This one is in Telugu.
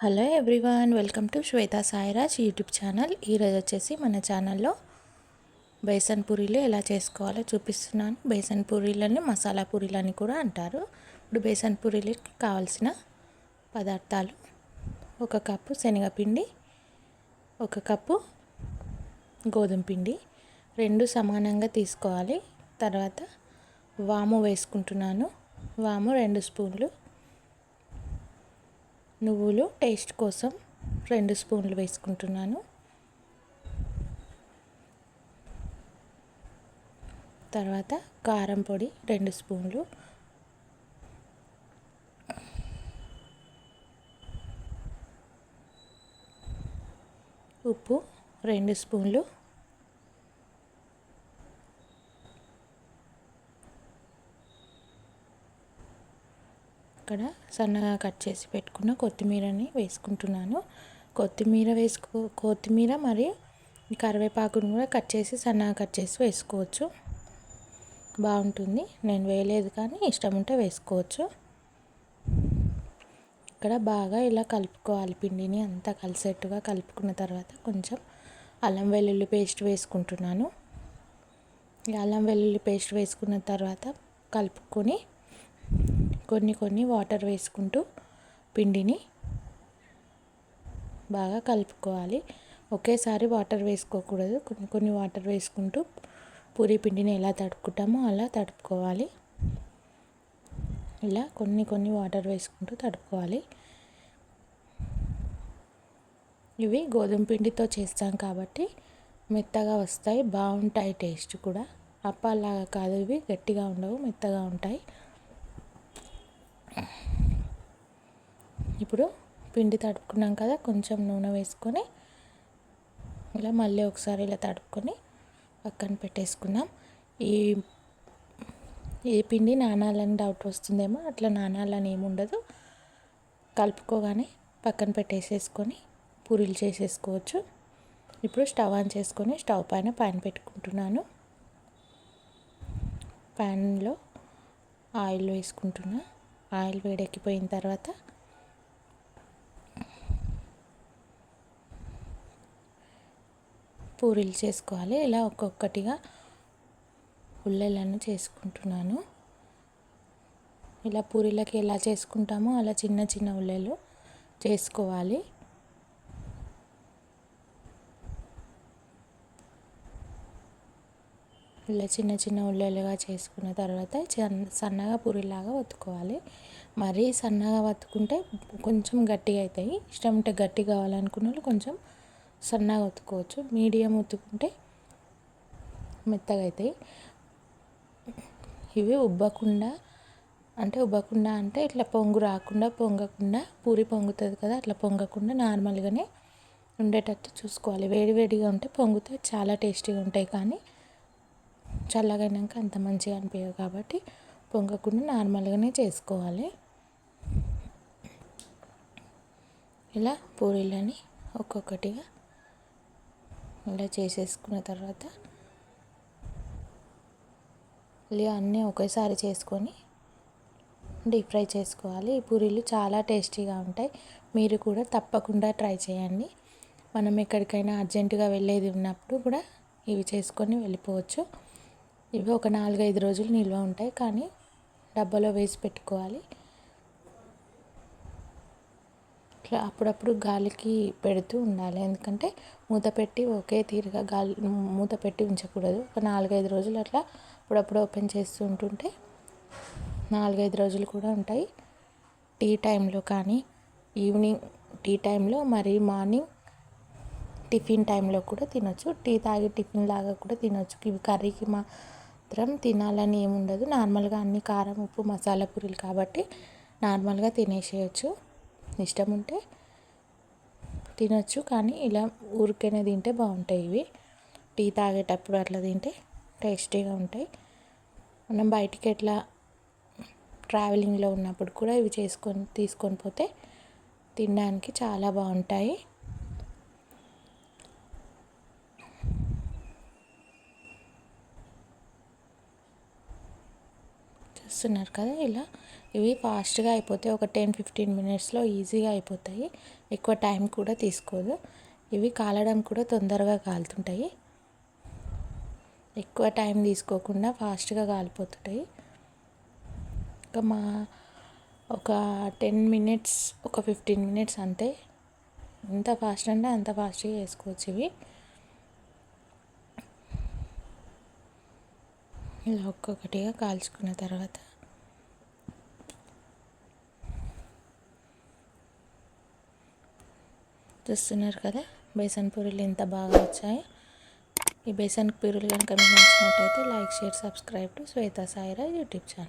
Hello everyone welcome to Shweta Sairaj YouTube channel. ఈరోజు వచ్చేసి మన ఛానల్లో బేసన్ పూరీలు ఎలా చేసుకోవాలో చూపిస్తున్నాను. బేసన్ పూరీలని మసాలా పూరీలు అని కూడా అంటారు. ఇప్పుడు బేసన్ పూరీలకి కావాల్సిన పదార్థాలు ఒక కప్పు శనగపిండి ఒక కప్పు గోధుమ పిండి రెండు సమానంగా తీసుకోవాలి. తర్వాత వాము వేసుకుంటున్నాను. వాము రెండు స్పూన్లు నువ్వులు టేస్ట్ కోసం రెండు స్పూన్లు వేసుకుంటున్నాను. తర్వాత కారం పొడి రెండు స్పూన్లు. ఉప్పు రెండు స్పూన్లు. ఇక్కడ సన్నగా కట్ చేసి పెట్టుకున్న కొత్తిమీరని వేసుకుంటున్నాను. కొత్తిమీర వేసుకో కొత్తిమీర మరియు కరివేపాకును కూడా కట్ చేసి సన్నగా కట్ చేసి వేసుకోవచ్చు. బాగుంటుంది. నేను వేయలేదు కానీ ఇష్టం ఉంటే వేసుకోవచ్చు. ఇక్కడ బాగా ఇలా కలుపుకోవాలి పిండిని. అంతా కలిసేట్టుగా కలుపుకున్న తర్వాత కొంచెం అల్లం వెల్లుల్లి పేస్ట్ వేసుకుంటున్నాను. అల్లం వెల్లుల్లి పేస్ట్ వేసుకున్న తర్వాత కలుపుకొని కొన్ని కొన్ని వాటర్ వేసుకుంటూ పిండిని బాగా కలుపుకోవాలి. ఒకేసారి వాటర్ వేసుకోకూడదు. కొన్ని కొన్ని వాటర్ వేసుకుంటూ పూరి పిండిని ఎలా తడుపుకుంటామో అలా తడుపుకోవాలి. ఇలా కొన్ని కొన్ని వాటర్ వేసుకుంటూ తడుపుకోవాలి. ఇవి గోధుమ పిండితో చేస్తాం కాబట్టి మెత్తగా వస్తాయి. బాగుంటాయి టేస్ట్ కూడా. అప్పాలాగా కాదు ఇవి గట్టిగా ఉండవు మెత్తగా ఉంటాయి. ఇప్పుడు పిండి తడుపుకున్నాం కదా కొంచెం నూనె వేసుకొని ఇలా మళ్ళీ ఒకసారి ఇలా తడుపుకొని పక్కన పెట్టేసుకుందాం. ఈ ఏ పిండి నానాలని డౌట్ వస్తుందేమో అట్లా నానాలని ఏముండదు కలుపుకోగానే పక్కన పెట్టేసేసుకొని పూరీలు చేసేసుకోవచ్చు. ఇప్పుడు స్టవ్ ఆన్ చేసుకొని స్టవ్ పైన ప్యాన్ పెట్టుకుంటున్నాను. ప్యాన్లో ఆయిల్ వేసుకుంటున్నా. ఆయిల్ వేడెక్కిపోయిన తర్వాత పూరీలు చేసుకోవాలి. ఇలా ఒక్కొక్కటిగా ఉల్లెలను చేసుకుంటున్నాను. ఇలా పూరీలకి ఎలా చేసుకుంటామో అలా చిన్న చిన్న ఉల్లెలు చేసుకోవాలి. ఇలా చిన్న చిన్న ఉల్లెలుగా చేసుకున్న తర్వాత సన్నగా పూరిలాగా వత్తుకోవాలి. మరీ సన్నగా వత్తుకుంటే కొంచెం గట్టిగా అవుతాయి. ఇష్టం ఉంటే గట్టి కావాలనుకున్న వాళ్ళు కొంచెం సన్నగా ఉతుకోవచ్చు మీడియం ఉతుకుంటే మెత్తగా అవుతాయి ఇవి ఉబ్బకుండా అంటే ఉబ్బకుండా అంటే ఇట్లా పొంగు రాకుండా పొంగకుండా పూరి పొంగుతుంది కదా అట్లా పొంగకుండా నార్మల్గానే ఉండేటట్టు చూసుకోవాలి. వేడివేడిగా ఉంటే పొంగితే చాలా టేస్టీగా ఉంటాయి కానీ చల్లగైనాక అంత మంచిగా అనిపించవు కాబట్టి పొంగకుండా నార్మల్గానే చేసుకోవాలి. ఇలా పూరీలని ఒక్కొక్కటిగా ఇలా చేసేసుకున్న తర్వాత ఇలా అన్నీ ఒకేసారి చేసుకొని డీప్ ఫ్రై చేసుకోవాలి. ఈ పూరీలు చాలా టేస్టీగా ఉంటాయి. మీరు కూడా తప్పకుండా ట్రై చేయండి. మనం ఎక్కడికైనా అర్జెంటుగా వెళ్ళేది ఉన్నప్పుడు కూడా ఇవి చేసుకొని వెళ్ళిపోవచ్చు. ఇవి ఒక నాలుగైదు రోజులు నిల్వ ఉంటాయి. కానీ డబ్బాలో వేసి పెట్టుకోవాలి. ఇట్లా అప్పుడప్పుడు గాలికి పెడుతూ ఉండాలి. ఎందుకంటే మూత పెట్టి ఒకే తీరుగా గాలి మూత పెట్టి ఉంచకూడదు. ఒక నాలుగైదు రోజులు అట్లా అప్పుడప్పుడు ఓపెన్ చేస్తూ ఉంటుంటే నాలుగైదు రోజులు కూడా ఉంటాయి. టీ టైంలో కానీ ఈవినింగ్ టీ టైంలో మరి మార్నింగ్ టిఫిన్ టైంలో కూడా తినొచ్చు. టీ తాగి టిఫిన్ లాగా కూడా తినొచ్చు. ఇవి కర్రీకి మాత్రం తినాలని ఏముండదు. నార్మల్గా అన్ని కారం ఉప్పు మసాలా పూరీలు కాబట్టి నార్మల్గా తినేసేయచ్చు. ఇష్టం ఉంటే తినొచ్చు కానీ ఇలా ఊరికనే తింటే బాగుంటాయి ఇవి. టీ తాగేటప్పుడు అట్లా తింటే టేస్టీగా ఉంటాయి. మనం బయటికి ఎట్లా ట్రావెలింగ్లో ఉన్నప్పుడు కూడా ఇవి చేసుకొని తీసుకొని పోతే తినడానికి చాలా బాగుంటాయి. చూస్తున్నారు కదా ఇలా ఇవి ఫాస్ట్గా అయిపోతాయి ఒక టెన్ ఫిఫ్టీన్ మినిట్స్లో ఈజీగా అయిపోతాయి. ఎక్కువ టైం కూడా తీసుకోదు. ఇవి కాలడం కూడా తొందరగా కాలుతుంటాయి. ఎక్కువ టైం తీసుకోకుండా ఫాస్ట్గా కాలిపోతుంటాయి. ఇంకా మా ఒక టెన్ మినిట్స్ ఒక ఫిఫ్టీన్ మినిట్స్ అంతే. ఎంత ఫాస్ట్ అంటే అంత ఫాస్ట్గా వేసుకోవచ్చు ఇవి. ఇలా ఒక్కొక్కటిగా కాల్చుకున్న తర్వాత చూస్తున్నారు కదా బేసన్ పూరీలు ఎంత బాగా వచ్చాయి. ఈ బేసన్ పూరీలు కనుక మీకు నచ్చినట్టయితే like share subscribe to Shweta Sairaj YouTube channel.